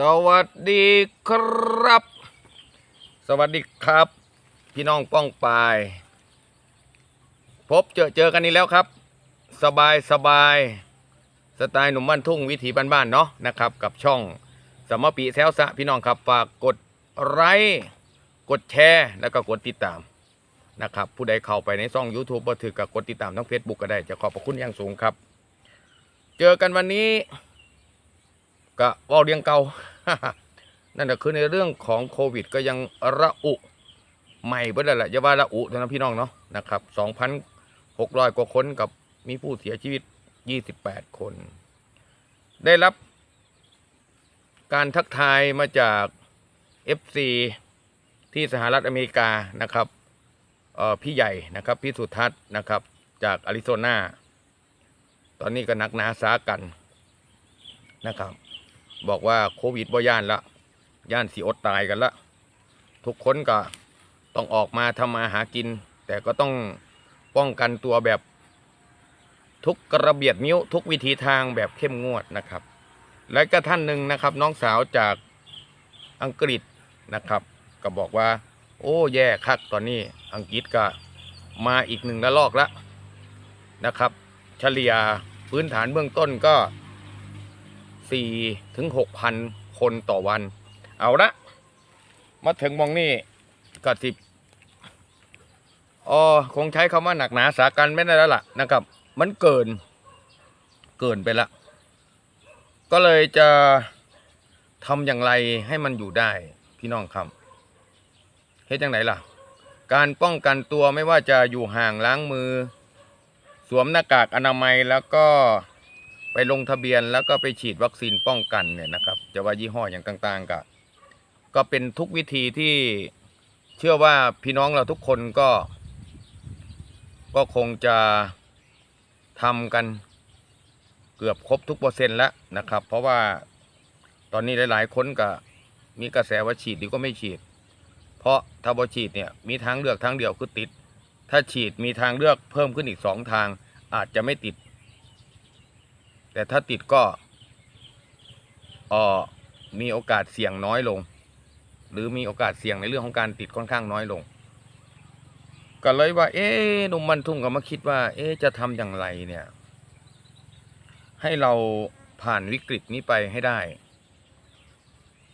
สวัสดีครับ สวัสดีครับ พี่น้องป้องปาย พบเจอเจอกันนี้แล้วครับ สบายสบายสไตล์หนุ่มบ้านทุ่งวิถีบ้านๆเนาะนะครับ กับช่องสมปีแซวสะพี่น้องครับฝากกดไลค์กดแชร์แล้วก็กดติดตามนะครับ ผู้ใดเข้าไปในช่อง YouTube บ่ถือกับกดติดตามทั้ง Facebook ก็ได้จะขอบพระคุณอย่างสูงครับ เจอกันวันนี้ ก็ว่าเรียงเก่านั่นก็คือในเรื่องของโควิด ก็ยังระอุใหม่เบิดแล้วแหละอย่าว่าระอุเท่านั้นพี่น้องเนาะนะครับ2,600 กว่าคนกับมีผู้เสียชีวิต 28 คน ได้รับการทักทายมาจาก FC ที่สหรัฐอเมริกานะครับออพี่ใหญ่นะครับพี่สุทัศน์นะครับจากอาริโซนา ตอนนี้ก็นักหนาสากันนะครับ บอกว่าโควิดบ่ย่านละย่านสีอดตายกันละทุกคนก็ต้องออกมาทำมาหากิน แต่ก็ต้องป้องกันตัวแบบทุกกระเบียดนิ้วทุกวิธีทางแบบเข้มงวดนะครับ และก็ท่านหนึ่งนะครับ น้องสาวจากอังกฤษนะครับ ก็บอกว่า โอ้แย่คักตอนนี้อังกฤษก็มาอีกหนึ่งระลอกแล้วนะครับ เฉลี่ยพื้นฐานเบื้องต้นก็ สี่ถึงหกพันคนต่อวัน เอาละมาถึงมองนี่ก็สิบอ๋อคงใช้คำว่าหนักหนาสากันไม่ได้แล้วล่ะนะครับ มันเกิน เกินไปละ ก็เลยจะทำอย่างไรให้มันอยู่ได้พี่น้องครับเฮ็ดยังไงล่ะ การป้องกันตัวไม่ว่าจะอยู่ห่างล้างมือ สวมหน้ากากอนามัยแล้วก็ ไปลงทะเบียนแล้วก็ไปฉีดวัคซีนป้องกันเนี่ยนะครับ จะว่ายี่ห้ออย่างต่างๆก็ก็เป็นทุกวิธีที่เชื่อว่าพี่น้องเราทุกคนก็ ก็คงจะทำกันเกือบครบทุกเปอร์เซ็นต์แล้วนะครับ เพราะว่าตอนนี้หลายๆคนก็มีกระแสว่าฉีดดีก็ไม่ฉีด เพราะถ้าบ่ฉีดเนี่ยมีทางเลือกทางเดียวคือติด ถ้าฉีดมีทางเลือกเพิ่มขึ้นอีกสองทางอาจจะไม่ติด แต่ถ้าติดก็ออมีโอกาสเสี่ยงน้อยลง หรือมีโอกาสเสี่ยงในเรื่องของการติดค่อนข้างน้อยลง ก็เลยว่า เอ๊หนุ่มมันทุ่งก็มาคิดว่า เอ๊จะทำอย่างไรเนี่ย ให้เราผ่านวิกฤตนี้ไปให้ได้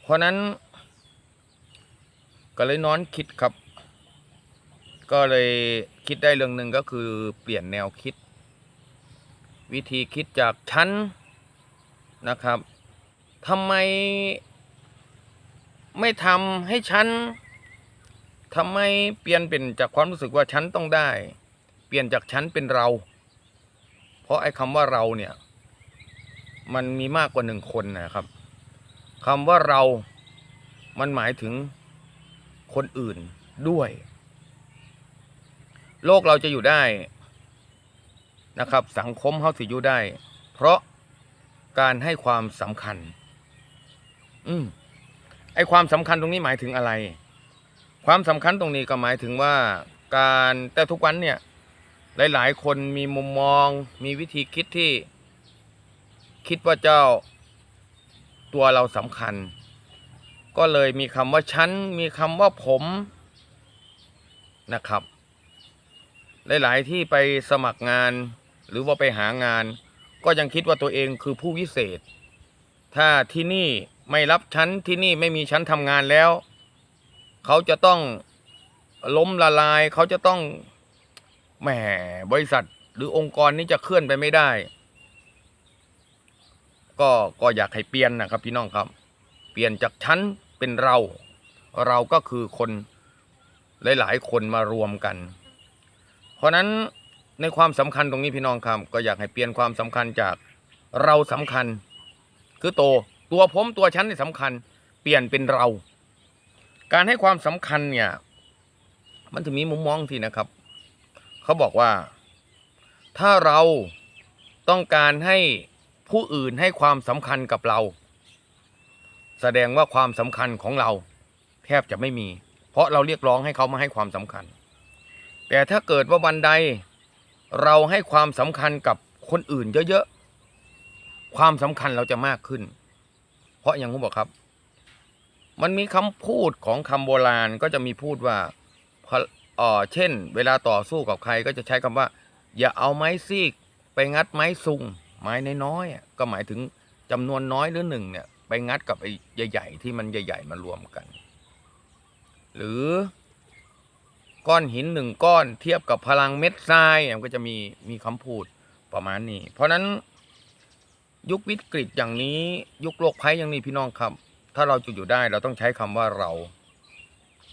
เพราะนั้น ก็เลยนอนคิดครับ ก็เลยคิดได้เรื่องหนึ่งก็คือเปลี่ยนแนวคิด วิธีคิดจากฉันนะครับทำไมไม่ทำให้ฉันทำไมเปลี่ยนเป็นจากความรู้สึกว่าฉันต้องได้ เปลี่ยนจากฉันเป็นเรา เพราะไอ้คำว่าเราเนี่ยมันมีมากกว่าหนึ่งคนนะครับคำว่าเรา มันหมายถึงคนอื่นด้วย โลกเราจะอยู่ได้ นะครับ สังคมเฮาสิอยู่ได้ เพราะการให้ความสำคัญ อืมไอความสำคัญตรงนี้หมายถึงอะไร ความสำคัญตรงนี้ก็หมายถึงว่า การแต่ทุกวันเนี่ย หลาย ๆ คนมีมุมมอง มีวิธีคิดที่ คิดว่าเจ้าตัวเราสำคัญ ก็เลยมีคำว่าฉัน มีคำว่าผมนะครับ หลาย ๆ ที่ไปสมัครงาน หรือว่าไปหางาน ก็ยังคิดว่าตัวเองคือผู้วิเศษ ถ้าที่นี่ไม่รับชั้นที่นี่ไม่มีชั้นทำงานแล้ว เขาจะต้องล้มละลาย เขาจะต้องแหมบริษัทหรือองค์กรนี้จะเคลื่อนไปไม่ได้ ก็ก็อยากให้เปลี่ยนนะครับพี่น้องครับ เปลี่ยนจากชั้นเป็นเรา เราก็คือคนหลาย ๆ คนมารวมกัน เพราะนั้น ในความสำคัญตรงนี้พี่น้องครับ ก็อยากให้เปลี่ยนความสำคัญจากเราสำคัญ คือโตตัวผมตัวฉันนี่สำคัญ เปลี่ยนเป็นเรา การให้ความสำคัญเนี่ย มันจะมีมุมมองที่นะครับ เขาบอกว่า ถ้าเราต้องการให้ผู้อื่นให้ความสำคัญกับเรา แสดงว่าความสำคัญของเรา แทบจะไม่มี เพราะเราเรียกร้องให้เขามาให้ความสำคัญ แต่ถ้าเกิดว่าวันใด เราให้ความสำคัญกับคนอื่นเยอะๆ ความสำคัญเราจะมากขึ้น เพราะอย่างผมบอกครับ มันมีคำพูดของคำโบราณก็จะมีพูดว่าพอเออเช่น เวลาต่อสู้กับใครก็จะใช้คำว่า อย่าเอาไม้ซีก ไปงัดไม้ซุงไม้น้อยๆอะก็หมายถึงจำนวนน้อยหรือหนึ่งเนี่ยไปงัดกับไอ้ใหญ่ ๆ ที่มันใหญ่ ๆ มารวมกัน หรือ ก้อนหินหนึ่งก้อนเทียบกับพลังเม็ดทรายมันก็จะมีมีคำพูดประมาณนี้ เพราะฉะนั้นยุควิกฤตอย่างนี้ยุคโลกภัยอย่างนี้พี่น้องครับ ถ้าเราจะอยู่ได้เราต้องใช้คำว่าเรา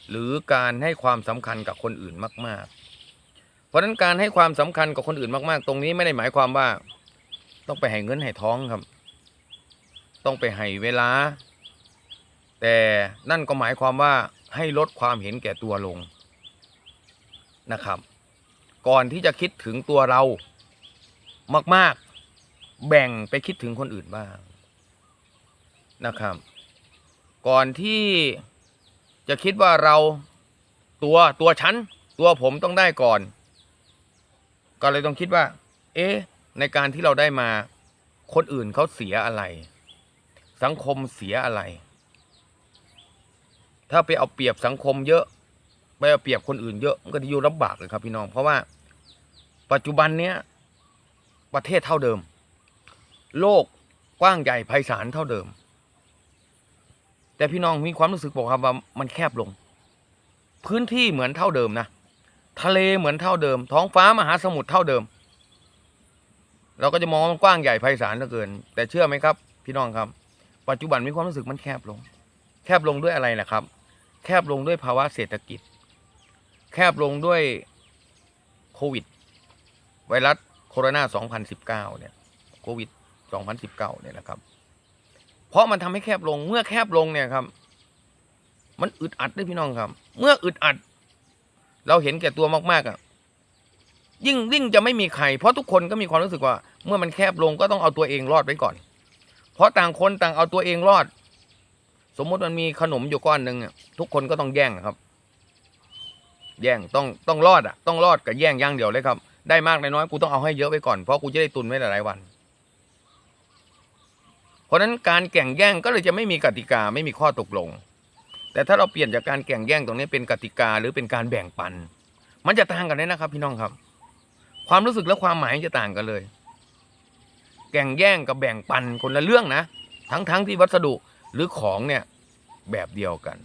หรือการให้ความสำคัญกับคนอื่นมาก ๆ เพราะฉะนั้นการให้ความสำคัญกับคนอื่นมาก ๆ ตรงนี้ไม่ได้หมายความว่า ต้องไปให้เงินให้ท้องครับ ต้องไปให้เวลา แต่นั่นก็หมายความว่าให้ลดความเห็นแก่ตัวลง นะครับ ก่อนที่จะคิดถึงตัวเรามาก ๆ แบ่งไปคิดถึงคนอื่นบ้างนะครับ ก่อนที่จะคิดว่าเราตัวตัวฉันตัวผมต้องได้ก่อน ก็เลยต้องคิดว่า เอ๊ะในการที่เราได้มา คนอื่นเขาเสียอะไร สังคมเสียอะไร ถ้าไปเอาเปรียบสังคมเยอะ ไปเอาเปรียบคนอื่นเยอะมันก็จะอยู่ลำบากเลยครับ พี่น้องเพราะว่า ปัจจุบันเนี้ยประเทศเท่าเดิม โลกกว้างใหญ่ไพศาลเท่าเดิม แต่พี่น้องมีความรู้สึกบอกครับว่ามันแคบลง พื้นที่เหมือนเท่าเดิมนะทะเลเหมือนเท่าเดิม ท้องฟ้ามหาสมุทรเท่าเดิม เราก็จะมองมันกว้างใหญ่ไพศาลเหลือเกิน แต่เชื่อไหมครับ พี่น้องครับ ปัจจุบันมีความรู้สึกมันแคบลง แคบลงด้วยอะไรนะครับ แคบลงด้วยภาวะเศรษฐกิจ แคบลงด้วยโควิด ไวรัสโคโรนา 2019 เนี่ยโควิด 2019 เนี่ยนะครับ เพราะมันทำให้แคบลงเมื่อแคบลงเนี่ยครับ มันอึดอัดด้วยพี่น้องครับ เมื่ออึดอัด เราเห็นแก่ตัวมากๆอะยิ่งยิ่งจะไม่มีใคร เพราะทุกคนก็มีความรู้สึกว่า เมื่อมันแคบลงก็ต้องเอาตัวเองรอดไว้ก่อน เพราะต่างคนต่างเอาตัวเองรอด สมมุติมันมีขนมอยู่ก้อนหนึ่งอะทุกคนก็ต้องแย่งครับ แย่งต้องต้องรอดอะต้องรอดกับแย่งอย่างเดียวเลยครับ ได้มากได้น้อยกูต้องเอาให้เยอะไว้ก่อนเพราะกูจะได้ตุนไว้หลายวัน เพราะฉะนั้นการแข่งแย่งก็เลยจะไม่มีกติกาไม่มีข้อตกลง แต่ถ้าเราเปลี่ยนจากการแข่งแย่งตรงนี้เป็นกติกาหรือเป็นการแบ่งปัน มันจะต่างกันเลยนะครับ พี่น้องครับ ความรู้สึกและความหมายจะต่างกันเลย แข่งแย่งกับแบ่งปันคนละเรื่องนะ ทั้งทั้งที่วัสดุหรือของเนี่ยแบบเดียวกัน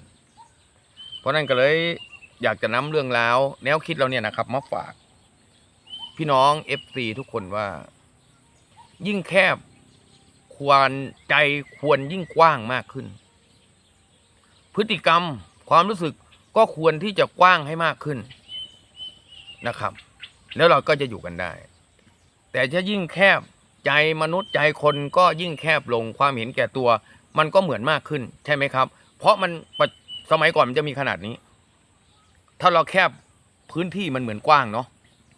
เพราะนั้นก็เลย อยากจะนำเรื่องราวแนวคิดเราเนี่ยนะครับมาฝาก พี่น้อง FC ทุกคนว่า ยิ่งแคบควรใจควรยิ่งกว้างมากขึ้น พฤติกรรมความรู้สึกก็ควรที่จะกว้างให้มากขึ้นนะครับ แล้วเราก็จะอยู่กันได้ แต่ถ้ายิ่งแคบใจมนุษย์ใจคนก็ยิ่งแคบลงความเห็นแก่ตัว มันก็เหมือนมากขึ้น ใช่ไหมครับ เพราะมันสมัยก่อนมันจะมีขนาดนี้ ถ้าเราแคบพื้นที่มันเหมือนกว้างเนาะ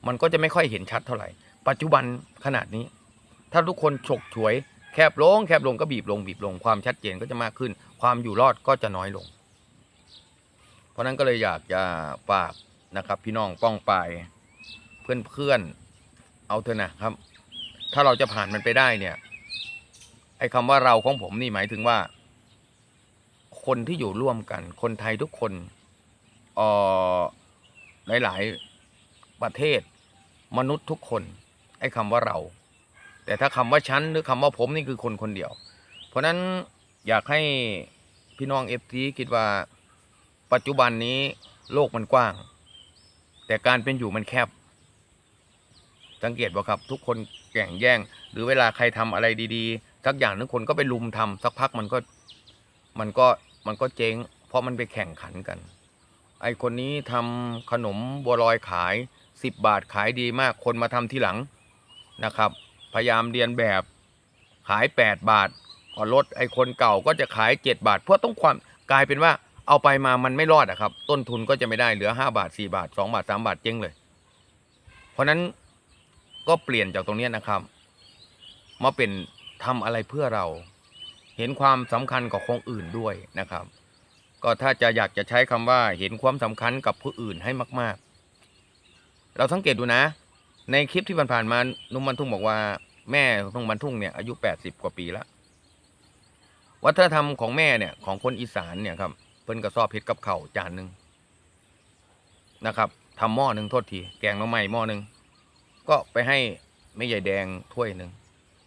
มันก็จะไม่ค่อยเห็นชัดเท่าไหร่ ปัจจุบันขนาดนี้ ถ้าทุกคนฉกฉวยแคบลงแคบลงก็บีบลงบีบลงความชัดเจนก็จะมากขึ้น ความอยู่รอดก็จะน้อยลง เพราะนั้นก็เลยอยากจะฝากนะครับ พี่น้องป้องปายเพื่อนๆเอาเถอะนะครับ ถ้าเราจะผ่านมันไปได้เนี่ยไอ้คำว่าเราของผมนี่หมายถึงว่า คนที่อยู่ร่วมกัน คนไทยทุกคน หลาย ๆ ประเทศมนุษย์ทุกคน ไอ้คำว่าเรา แต่ถ้าคำว่าฉันหรือคำว่าผมนี่คือคนคนเดียว เพราะฉะนั้นอยากให้พี่น้องเอฟซีคิดว่าปัจจุบันนี้โลกมันกว้าง แต่การเป็นอยู่มันแคบ สังเกตว่าครับ ทุกคนแข่งแย่ง หรือเวลาใครทำอะไรดีๆสักอย่างนึงคนก็ไปลุมทำสักพักมันก็มันก็มันก็เจ๊ง เพราะมันไปแข่งขันกัน ไอคนนี้ทำขนมบัวลอยขายสิบบาทขายดีมากคนมาทำทีหลังนะครับ พยายามเรียนแบบขายแปดบาทก็ลดไอคนเก่าก็จะขายเจ็ดบาท เพราะต้องความกลายเป็นว่าเอาไปมามันไม่รอดอะครับ ต้นทุนก็จะไม่ได้เหลือห้าบาทสี่บาทสองบาทสามบาทเจ๊งเลย เพราะนั้นก็เปลี่ยนจากตรงนี้นะครับ มาเป็นทำอะไรเพื่อเรา เห็นความสำคัญกับคนอื่นด้วยนะครับ ก็ถ้าจะอยากจะใช้คำว่าเห็นความสำคัญกับผู้อื่นให้มาก ๆ เราสังเกตดูนะ ในคลิปที่ผ่านๆมานุ่มบรรทุ่งบอกว่า แม่นุ่มบรรทุ่งเนี่ยอายุแปดสิบกว่าปีแล้ววัฒนธรรมของแม่เนี่ยของคนอีสานเนี่ยครับเพิ่นก็ชอบเฮ็ดกับเข้าจานหนึ่งนะครับทำหม้อหนึ่งโทษทีแกงน้ำใหม่หม้อหนึ่งก็ไปให้แม่ใหญ่แดงถ้วยหนึ่ง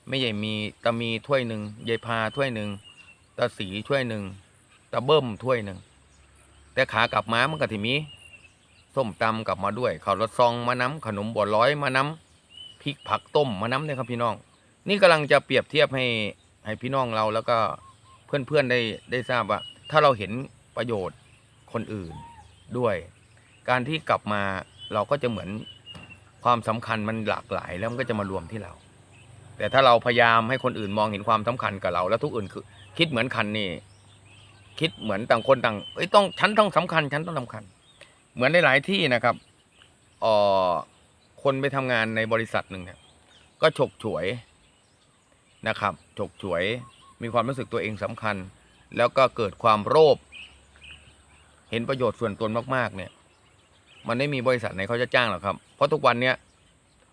แม่ใหญ่มีตามีถ้วยหนึ่งยายพาถ้วยหนึ่งตาสีถ้วยหนึ่ง ตาเบิ้มถ้วยหนึ่งแต่ขากลับมามันก็ที่มีส้มตำกลับมาด้วยข้าวรสซองมาน้ำขนมบัวร้อยมาน้ำพริกผักต้มมาน้ำเนี่ยครับพี่น้อง นี่กำลังจะเปรียบเทียบให้ให้พี่น้องเราแล้วก็เพื่อนๆได้ได้ทราบว่า ถ้าเราเห็นประโยชน์คนอื่นด้วย การที่กลับมาเราก็จะเหมือนความสำคัญมันหลากหลายแล้วมันก็จะมารวมที่เรา แต่ถ้าเราพยายามให้คนอื่นมองเห็นความสำคัญกับเรา แล้วทุกอื่นคือคิดเหมือนคันนี่ คิดเหมือนต่างคนต่างเอ้ยต้องฉันต้องสำคัญฉันต้องสำคัญ เหมือนในหลายที่นะครับเอ่อคนไปทำงานในบริษัทหนึ่งเนี่ยก็ฉกฉวยนะครับฉกฉวยมีความรู้สึกตัวเองสำคัญ แล้วก็เกิดความโลภเห็นประโยชน์ส่วนตนมากๆ เนี่ย มันไม่มีบริษัทไหนเขาจะจ้างหรอกครับ เพราะทุกวันเนี้ย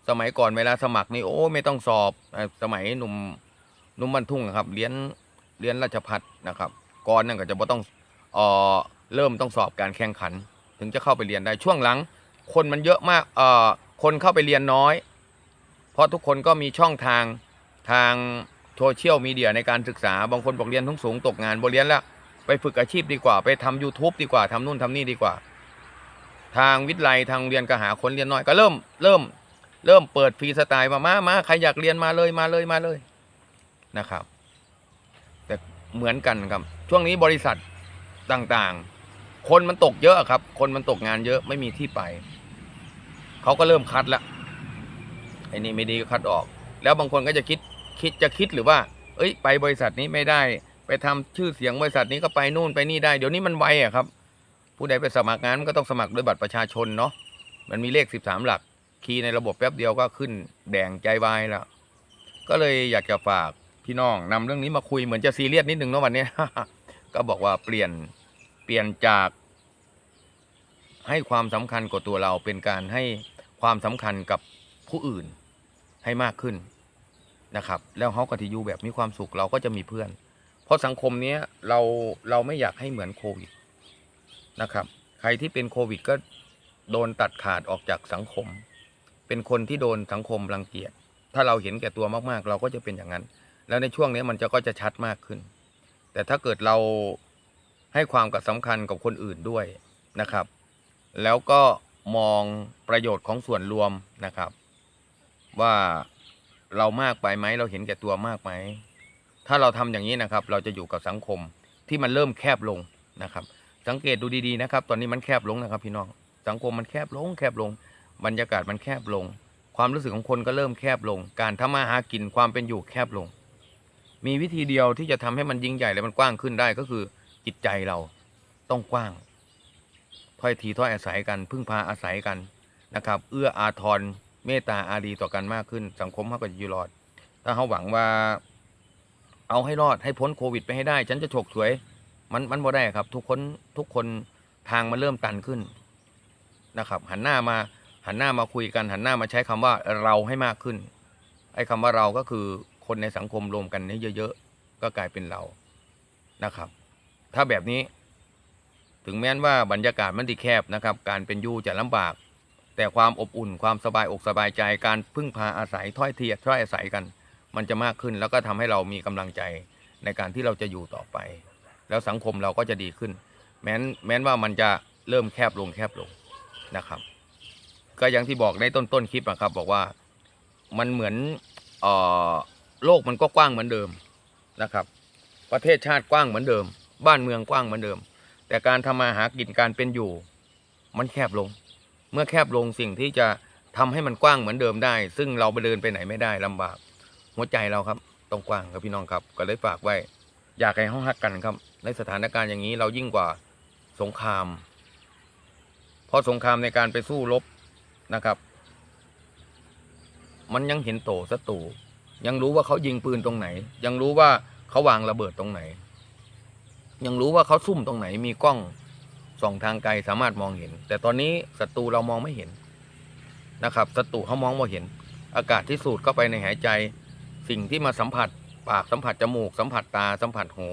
สมัยก่อนเวลาสมัครนี่โอ้ไม่ต้องสอบสมัยหนุ่มหนุ่มบรรทุ่งครับเรียนเรียนราชพัฒนะครับ ก่อนนั่นก็จะบ่ต้องเอ่อเริ่มต้องสอบการแข่งขัน ถึงจะเข้าไปเรียนได้ช่วงหลัง คนมันเยอะมากเอ่อคนเข้าไปเรียนน้อย เพราะทุกคนก็มีช่องทางทางโซเชียลมีเดียในการศึกษาบางคนบอกเรียนทุงสูงตกงานบ่เรียนแล้วไปฝึกอาชีพดีกว่า ไปทำ YouTube ดีกว่าทำนู่นทำนี่ดีกว่า ทางวิทยาลัยทางโรงเรียนก็หาคนเรียนน้อยก็เริ่มเริ่มเริ่มเปิดฟรีสไตล์มามามาใครอยากเรียนมาเลยมาเลยมาเลยนะครับ แต่เหมือนกันครับ ช่วงนี้บริษัทต่างๆ คนมันตกเยอะครับ คนมันตกงานเยอะไม่มีที่ไป เขาก็เริ่มคัดแล้วไอ้นี่ไม่ดีก็คัดออก แล้วบางคนก็จะคิดคิดจะคิดหรือว่า เอ้ย ไปบริษัทนี้ไม่ได้ ไปทำชื่อเสียงบริษัทนี้ก็ไปนู่นไปนี่ได้ เดี๋ยวนี้มันไวอะครับ ผู้ใดไปสมัครงานมันก็ต้องสมัครด้วยบัตรประชาชนเนาะ มันมีเลขสิบสามหลัก คีย์ในระบบแป๊บเดียวก็ขึ้นแดงใจวายแล้ว ก็เลยอยากจะฝาก พี่น้องนำเรื่องนี้มาคุยเหมือนจะซีเรียสนิดนึงเนาะวันนี้ก็บอกว่าเปลี่ยนเปลี่ยนจาก ให้ความสำคัญกับตัวเราเป็นการให้ความสำคัญกับผู้อื่นให้มากขึ้นนะครับ แล้วเขาก็ที่อยู่แบบมีความสุขเราก็จะมีเพื่อน เพราะสังคมเนี้ยเราเราไม่อยากให้เหมือนโควิดนะครับ ใครที่เป็นโควิดก็โดนตัดขาดออกจากสังคม เป็นคนที่โดนสังคมรังเกียจถ้าเราเห็นแก่ตัวมากๆ เราก็จะเป็นอย่างนั้น แล้วในช่วงนี้มันจะก็จะชัดมากขึ้น แต่ถ้าเกิดเราให้ความกับสำคัญกับคนอื่นด้วยนะครับ แล้วก็มองประโยชน์ของส่วนรวมนะครับ ว่าเรามากไปไหมเราเห็นแก่ตัวมากไหมถ้าเราทำอย่างนี้นะครับ เราจะอยู่กับสังคมที่มันเริ่มแคบลงนะครับ สังเกตดูดีๆนะครับ ตอนนี้มันแคบลงนะครับ พี่น้องสังคมมันแคบลง แคบลง บรรยากาศมันแคบลง ความรู้สึกของคนก็เริ่มแคบลง การทำมาหากินความเป็นอยู่แคบลง มีวิธีเดียวที่จะทำให้มันยิ่งใหญ่และมันกว้างขึ้นได้ก็คือจิตใจเราต้องกว้างถ้อยทีถ้อยอาศัยกันพึ่งพาอาศัยกันนะครับ เอื้ออาทรเมตตาอารีต่อกันมากขึ้น สังคมเขาก็จะอยู่รอด ถ้าเขาหวังว่า เอาให้รอดให้พ้นโควิดไปให้ได้ ฉันจะฉกฉวย มันมันบ่ได้ครับ ทุกคนทุกคนทางมันเริ่มตันขึ้นนะครับ หันหน้ามาหันหน้ามาคุยกัน หันหน้ามาใช้คำว่าเราให้มากขึ้นไอ้คำว่าเราก็คือ คนในสังคมรวมกันนี้เยอะๆก็กลายเป็นเรานะครับ ถ้าแบบนี้ ถึงแม้นว่าบรรยากาศมันดีแคบนะครับ การเป็นอยู่จะลำบาก แต่ความอบอุ่นความสบายอกสบายใจการพึ่งพาอาศัยถ้อยเทียถ้อยอาศัยกัน มันจะมากขึ้นแล้วก็ทำให้เรามีกำลังใจในการที่เราจะอยู่ต่อไป แล้วสังคมเราก็จะดีขึ้น แม้นแม้นว่ามันจะเริ่มแคบลงแคบลงนะครับ ก็อย่างที่บอกในต้นต้นคลิปนะครับ บอกว่ามันเหมือนเอ่อ โลกมันก็กว้างเหมือนเดิมนะครับ ประเทศชาติกว้างเหมือนเดิม บ้านเมืองกว้างเหมือนเดิม แต่การทำมาหากินการเป็นอยู่ มันแคบลง เมื่อแคบลงสิ่งที่จะทำให้มันกว้างเหมือนเดิมได้ ซึ่งเราไปเดินไปไหนไม่ได้ลำบากหัวใจเราครับต้องกว้างครับพี่น้องครับ ก็เลยฝากไว้ อยากให้ห้องฮักกันครับ ในสถานการณ์อย่างนี้เรายิ่งกว่าสงคราม เพราะสงครามในการไปสู้รบนะครับ มันยังเห็นโตศัตรู ยังรู้ว่าเขายิงปืนตรงไหน ยังรู้ว่าเขาวางระเบิดตรงไหน ยังรู้ว่าเขาซุ่มตรงไหน มีกล้องส่องทางไกลสามารถมองเห็น แต่ตอนนี้ศัตรูเรามองไม่เห็นนะครับศัตรูเขามองไม่เห็น อากาศที่สูดเข้าไปในหายใจ สิ่งที่มาสัมผัส ปากสัมผัสจมูก สัมผัสตาสัมผัสหู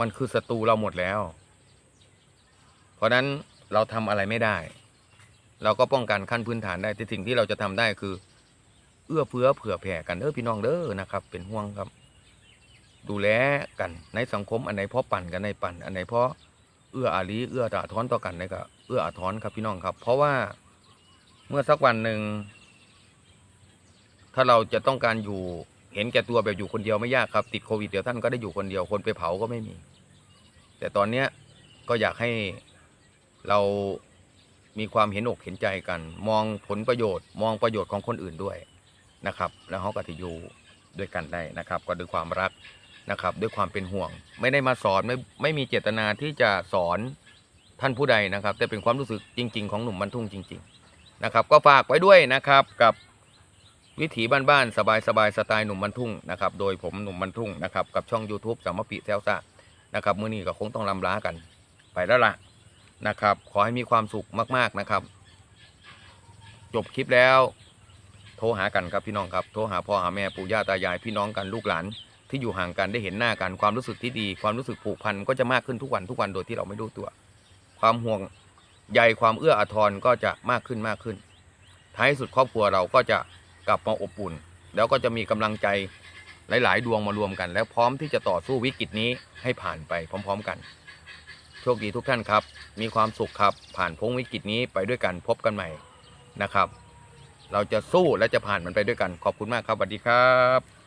มันคือศัตรูเราหมดแล้ว เพราะฉะนั้นเราทำอะไรไม่ได้ เราก็ป้องกันขั้นพื้นฐานได้แต่สิ่งที่เราจะทำได้คือ เอื้อเฟื้อเผื่อแผ่กันเด้อพี่น้องเด้อนะครับ เป็นห่วงครับ ดูแลกันในสังคมอันไหนเพราะปั่นกันในปั่นอันไหนเพราะเอื้ออารีเอื้ออาทอนต่อกันในก็เอื้ออาทอนครับพี่น้องครับ เพราะว่าเมื่อสักวันหนึ่งถ้าเราจะต้องการอยู่เห็นแก่ตัวแบบอยู่คนเดียวไม่ยากครับ ติดโควิดเดี๋ยวท่านก็ได้อยู่คนเดียวคนไปเผาก็ไม่มี แต่ตอนเนี้ยก็อยากให้เรามีความเห็นอกเห็นใจกัน มองผลประโยชน์ มองประโยชน์ของคนอื่นด้วย นะครับ แล้วเขาก็จะอยู่ด้วยกันได้นะครับ ก็ด้วยความรักนะครับ ด้วยความเป็นห่วง ไม่ได้มาสอนไม่ไม่มีเจตนาที่จะสอนท่านผู้ใดนะครับ แต่เป็นความรู้สึกจริง ๆ ของหนุ่มบรรทุ่งจริง ๆ นะครับ ก็ฝากไว้ด้วยนะครับกับวิถีบ้านๆสบายๆสไตล์หนุ่มบรรทุ่งนะครับโดยผมหนุ่มบรรทุ่งนะครับกับช่อง YouTube สามปิแซวซะนะครับมื้อนี้ก็คงต้องลำลากันไปแล้วล่ะนะครับ ขอให้มีความสุขมาก ๆนะครับ จบคลิปแล้ว โทรหากันครับพี่น้องครับโทรหาพ่อหาแม่ปู่ย่าตายายพี่น้องกันลูกหลานที่อยู่ห่างกันได้เห็นหน้ากันความรู้สึกที่ดี ความรู้สึกผูกพันก็จะมากขึ้นทุกวันทุกวันโดยที่เราไม่รู้ตัว ความห่วงใยความเอื้ออาทรก็จะมากขึ้นมากขึ้น ท้ายสุดครอบครัวเราก็จะกลับมาอบอุ่น แล้วก็จะมีกำลังใจหลาย ๆ ดวงมารวมกัน แล้วพร้อมที่จะต่อสู้วิกฤตนี้ให้ผ่านไปพร้อม ๆ กัน โชคดีทุกท่านครับ มีความสุขครับผ่านพ้นวิกฤตนี้ไปด้วยกันพบกันใหม่นะครับ เราจะสู้และจะผ่านมันไปด้วยกัน ขอบคุณมากครับสวัสดีครับ